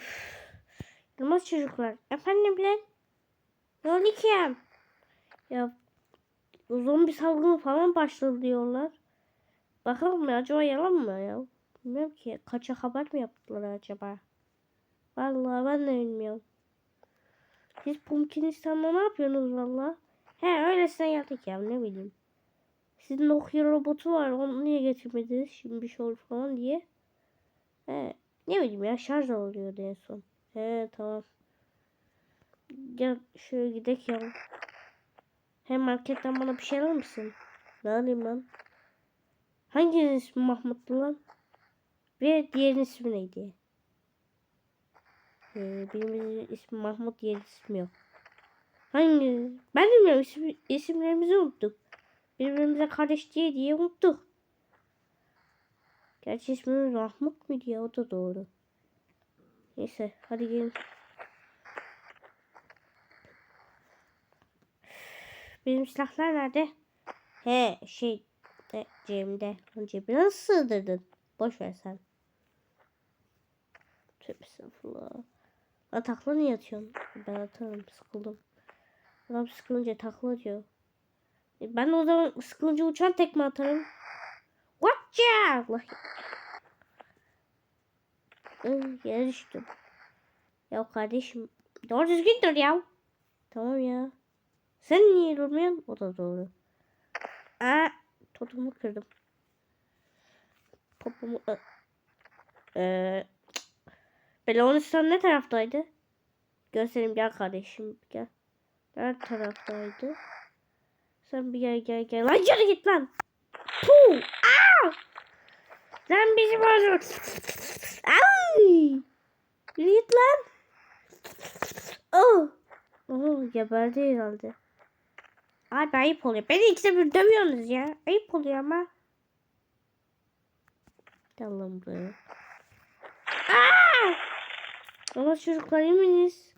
Öf. Yılmaz çocuklar. Efendim lan? Ne oldu ki ya? Ya zombi salgını falan başladı diyorlar. Bakalım mı acaba yalan mı ya? Bilmiyorum ki. Kaça haber mi yaptılar acaba? Vallahi ben de bilmiyorum. Siz Pumpkinistan'da ne yapıyorsunuz valla? He öylesine geldik ya ne bileyim. Sizin Nokia robotu var onu niye getirmediniz şimdi bir şey olur falan diye. He ne bileyim ya şarj oluyordu en son. He tamam. Gel şöyle gidelim ya. Hem marketten bana bir şey alır? Ne alayım lan? Hanginin ismi Mahmut'tu lan? Ve diğerinin ismi neydi? Ee, birimizin ismi Mahmut, diğer ismi yok. Hangi? Ben bilmiyorum. İsim, isimlerimizi unuttuk. Birbirimize kardeş diye diye unuttuk. Gerçi ismimiz Mahmut mu diye o da doğru. Neyse hadi gelin. Benim silahlar nerede? He şey de, cebimde. Cebine nasıl sığdırdın? Boş ver sen. Tövbe estağfurullah. Lan takla niye atıyorsun? Ben atarım sıkıldım. Adam sıkılınca takla diyor. E ben o zaman sıkılınca uçan tekme atarım. Watcha! Allah. Ih, Yere düştüm. Ya kardeşim doğru düzgün dur ya. Tamam ya. Sen niye durmuyorsun? O da doğru. Aa, totumu kırdım. Popomu... Ee. Belonistan ne taraftaydı? Göstereyim gel kardeşim gel. Ne taraftaydı? Sen bir gel gel gel. Lan yürü git lan. Puh! Aa! Lan bizi bozdun. Yürü git lan. Oh! Oh geberdi herhalde. Abi ayıp oluyor. Beni ikisi bir dövüyorsunuz ya. Ayıp oluyor ama. Lan buraya. Aa! Ama çocuklar eminiz.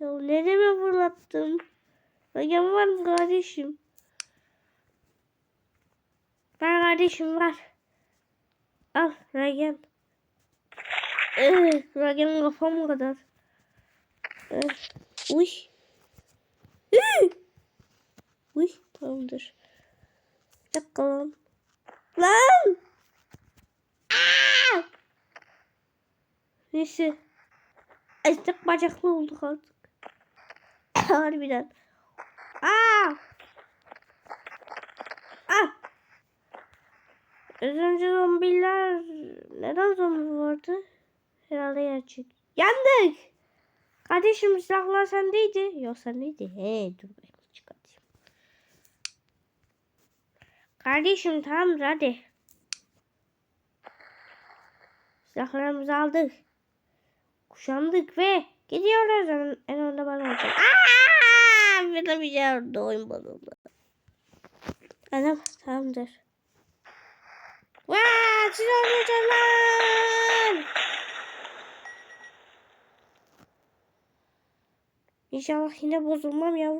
Ya nereye fırlattım? Ragam var mı kardeşim? Ver kardeşim ver. Al Ragam. Ee, Ragam'ın kafam kadar. Ee, uy. Ee. Uy tamamdır. Dakika lan. Aa! Neyse. Esnek bacaklı olduk artık. Harbiden. Aa! Ah! Az önce zombiler... Neden zombi vardı? Herhalde gerçek. Yandık! Kardeşim silahlar sendeydi. Yok sendeydi. He dur bakayım çıkartayım. Kardeşim tamam hadi. Silahlarımızı aldık. Kuşandık ve gidiyoruz. En, önde ben olacağım. Aaa! Bir de bir yerde oyun bozuldu. Anam tamamdır. Vaa! Siz olacaksın lan! İnşallah yine bozulmam ya.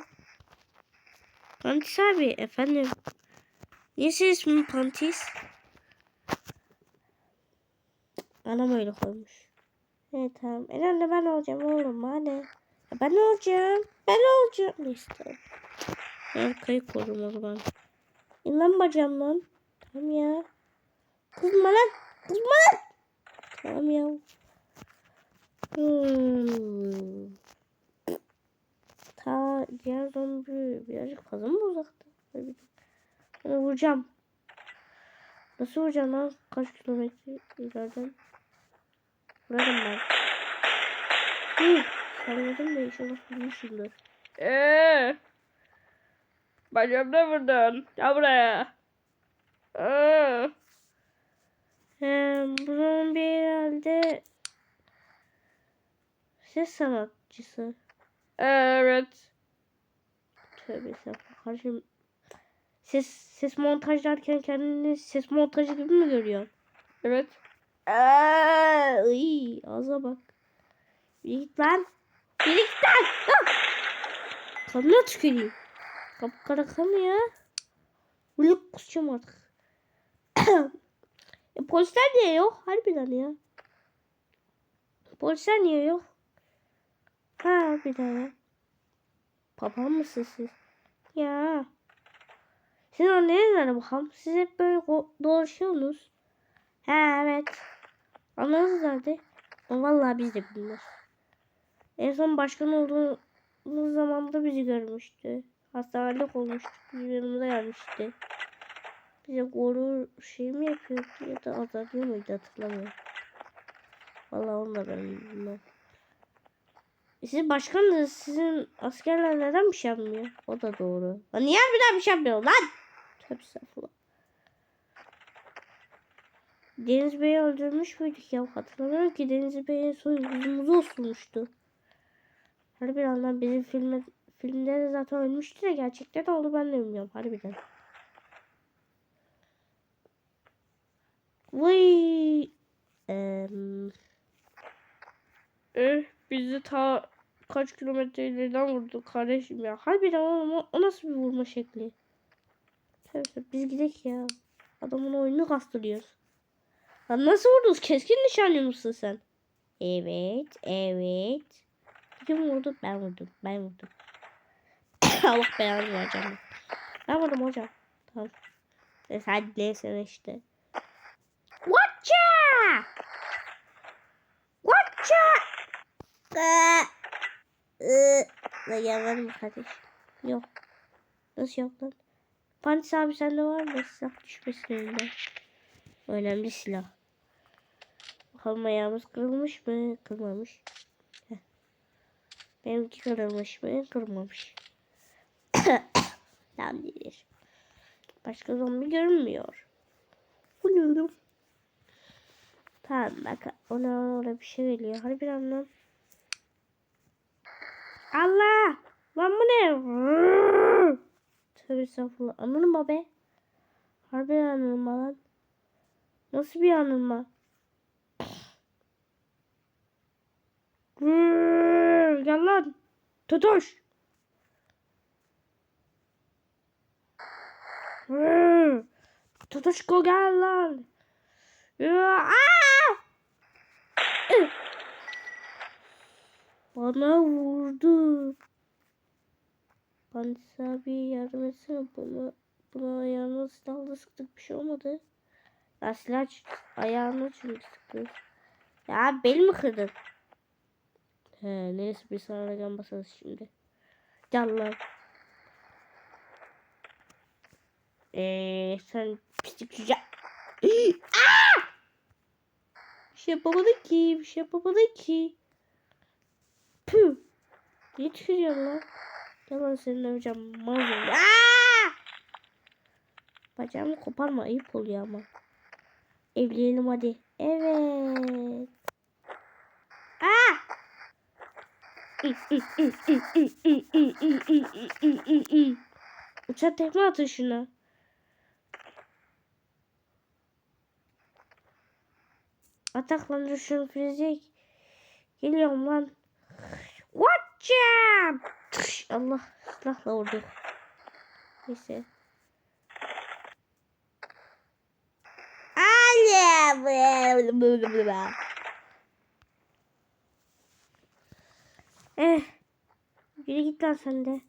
Pantis abi efendim. Niye senin ismin Pantis? Anam öyle koymuş. Evet tamam. Herhalde ben olacağım oğlum. Ya ben olacağım. Ben olacağım. Neyse tamam. Ben kayık korum o zaman. İnan bacağım lan. Tamam ya. Kızma lan. Kızma lan. Tamam ya. Hmm. Ta diğer zombi birazcık fazla mı uzakta? Ben vuracağım. Nasıl vuracağım lan? Kaç kilometre ileriden? Vurarım ben. Hı, salladım da inşallah vurmuşumdur. Eee. Bacağımda vurdun. Gel buraya. Aa. Zombi herhalde ses sanatçısı. Evet. Tövbe estağfurullah. Ses ses montajlarken kendini ses montajı gibi mi görüyorsun? Evet. Aa, iyi, ağza bak. Bir git lan. Bir git lan. Ah! Kanına tüküreyim. Kapkara kan ya. Uluk kusacağım artık. E, polisler niye yok? Harbiden ya. Polisler niye yok? Ha bir daha. Papağan mısınız siz? Ya. Sizin anneniz nerede bakalım? Siz hep böyle dolaşıyorsunuz. Ha evet. Ananız nerede? Vallahi biz de bilmiyoruz. En son başkan olduğumuz zaman da bizi görmüştü. Hastanelik olmuştu. Bizim yanımıza gelmişti. Bize gurur şey mi yapıyordu ya da azarlıyor muydu hatırlamıyorum. Vallahi onu da ben bilmem. E Siz başkanınız. Sizin askerler neden bir şey yapmıyor? O da doğru. Lan niye daha bir şey yapmıyor lan? Tövbe estağfurullah. Deniz Bey'i öldürmüş müydük ya? Hatırlamıyorum ki Deniz Bey'in son yüzümüzü osurmuştu. Her bir andan bizim filme, filmde de zaten ölmüştü de gerçekten oldu ben de bilmiyorum harbiden. Vay. Em, Eh, bizi ta kaç kilometre ileriden vurdu kardeşim ya. harbiden o, o nasıl bir vurma şekli? Biz gidek ya. Adamın oyunu kastırıyoruz. Lan nasıl vurdunuz? Keskin nişanlı mısın sen? Evet, evet. Kim vurdu? Ben vurdum, ben vurdum. Allah belanı vereceğim. Ben vurdum hocam. Tamam. Hadi neyse işte. Watcha! Watcha! Eee. Eee. Lan yavarum kardeş. Yok. Nasıl yok lan? Panis abi sende var mı? Silah düşmesin elinden. Önemli silah. Bakalım ayağımız kırılmış mı? Kırmamış. Benimki kırılmış mı? Kırmamış. Tamam değil. Başka zombi görünmüyor. Buluyorum. Tamam bak ona oraya bir şey geliyor. Hadi bir anlam. Allah! Lan bu ne? Tövbe estağfurullah. Anılma be. Harbi anılma lan. Nasıl bir anılma? Gel lan. Tutuş. Tutuşko gel lan. Aa! Bana vurdu. Panis abi yardım etsene bana. Buna ayağına silahla sıktık bir şey olmadı. Ya silah ayağına çünkü sıktı. Ya bel mi kırdın? He neyse bir sana can basarız şimdi. Gel lan. Eee sen pislik. Aa! Bir şey yapamadı ki. Bir şey yapamadı ki. Püh. Niye tükürüyorsun lan? Gel lan senin hocam. Mazlum. Bacağımı koparma. Ayıp oluyor ama. Evlenelim hadi. Evet. Aa! Uçak tekme atın şuna. Ataklandır şunu fizik. Geliyorum lan. Watch out! Tış, Allah silahla vurdu. Neyse. Eh. Yürü git lan sen de.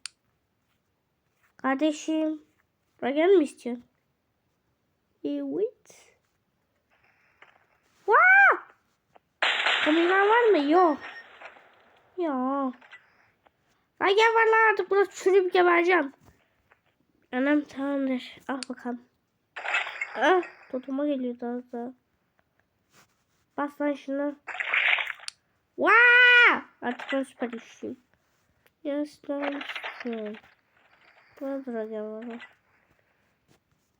Kardeşim. Buraya gelme istiyorsun? Evet. Wow! Kamera var mı? Yok. Ya. Ay gel var lan artık burası çürüyüp gebereceğim. Anam tamamdır. Al bakalım. Ah, totuma geliyor daha da. Bas lan şunu. Wow! Artık ben süper güçlüyüm. Yaslansın. Buna duracağım ama.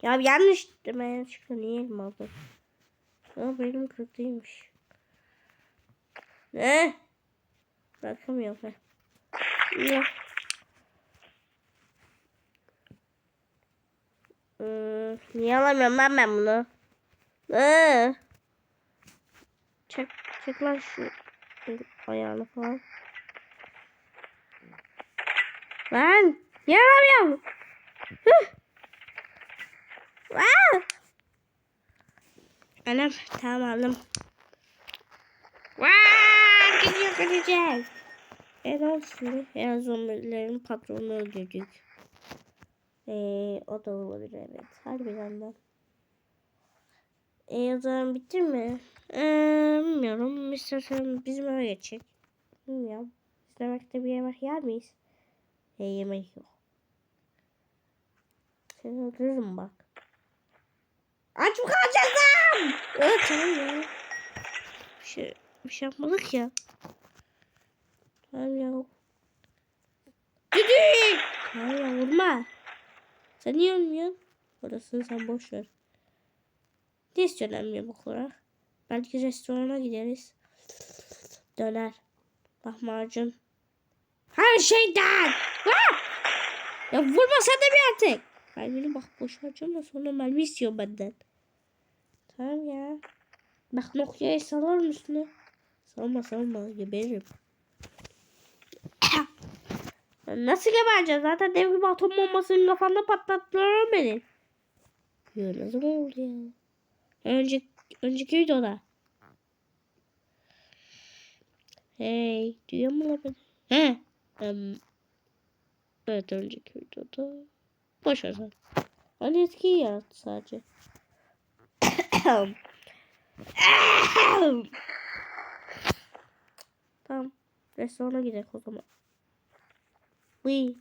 Ya yanlış deme yanlışlıkla niye elim aldım? Ama benim kırık değilmiş. Ne? Bırakamıyorum ben. Ya. Hmm, niye alamıyorum lan ben bunu? Ee. Çek, çek lan şu ayağını falan. Lan niye alamıyorum? Hıh. Anam tamam aldım. Vaa! E ne oldu şimdi? En zombilerin patronunu öldürdük. Ee, o da olabilir evet. Harbiden de. E o zaman bitti mi? Ee, bilmiyorum. İstersen bizim eve geçecek. Bilmiyorum. İstemekte bir yemek yer miyiz? E, yemek yok. Seni öldürürüm bak. Aç mı kalacaksın? Evet tamam ya. Bir şey, bir şey yapmadık ya. Tamam ya. Düdük! Tamam ya vurma. Sen niye ölmüyorsun? Orasını sen boş ver. Ne istiyorsun emniyet olarak? Belki restorana gideriz. Döner. Lahmacun. Her şeyden. Ah! Ya vurma sen de bir artık. Mermini bak boş harcama sonra mermi istiyor benden. Tamam ya. Bak Nokia'yı salar mısın? Salma salma geberirim. Nasıl gebereceğiz? Zaten dev gibi atom bombasının kafanda patlattılar beni. Ne zaman oldu ya? Önceki, önceki videoda. Hey, duyuyor mu beni? He. Em, evet önceki videoda. Boş ver sen. Hani etkiyi yarattı sadece. tamam. Restorana gidelim o zaman. Uy.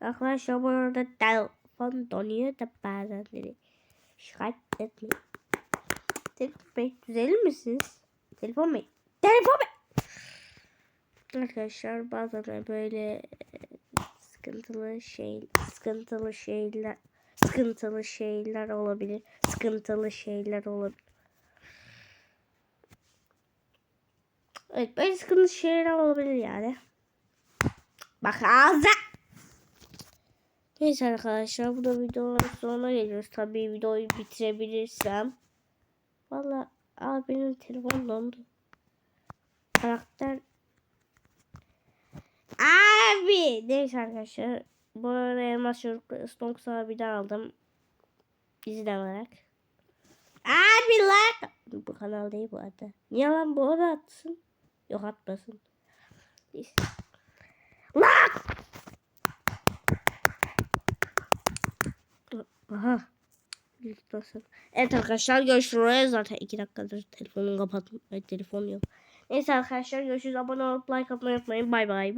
Arkadaşlar bu arada telefon donuyor da bazenleri. Şikayet etmeyin. Telefon Bey düzelir misiniz? Telefon Bey. Telefon Bey. Arkadaşlar bazen böyle e, sıkıntılı şey sıkıntılı şeyler sıkıntılı şeyler olabilir. Sıkıntılı şeyler olabilir. Evet böyle sıkıntılı şeyler olabilir yani. Bak ağza. Neyse arkadaşlar bu da videonun sonuna geliyoruz. Tabii videoyu bitirebilirsem. Valla abi benim telefon dondu. Karakter Abi. Neyse arkadaşlar. Bu arada Elmas Çocuk'la Stonks abiden aldım. Olarak. Abi lan. Bu kanal değil bu arada. Niye lan bu arada atsın? Yok atmasın. Neyse. Lan! Aha. Evet arkadaşlar görüşürüz. Zaten iki dakikadır telefonumu kapattım. Ay, telefon yok. Neyse arkadaşlar görüşürüz. Abone olup like atmayı unutmayın. Bay bay.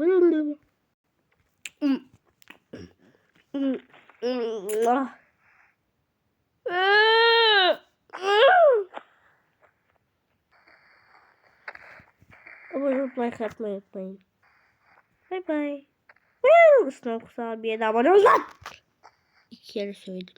Abone olup like atmayı unutmayın. Bay bay. Snox abiye de abone ol lan. İki kere söyledim.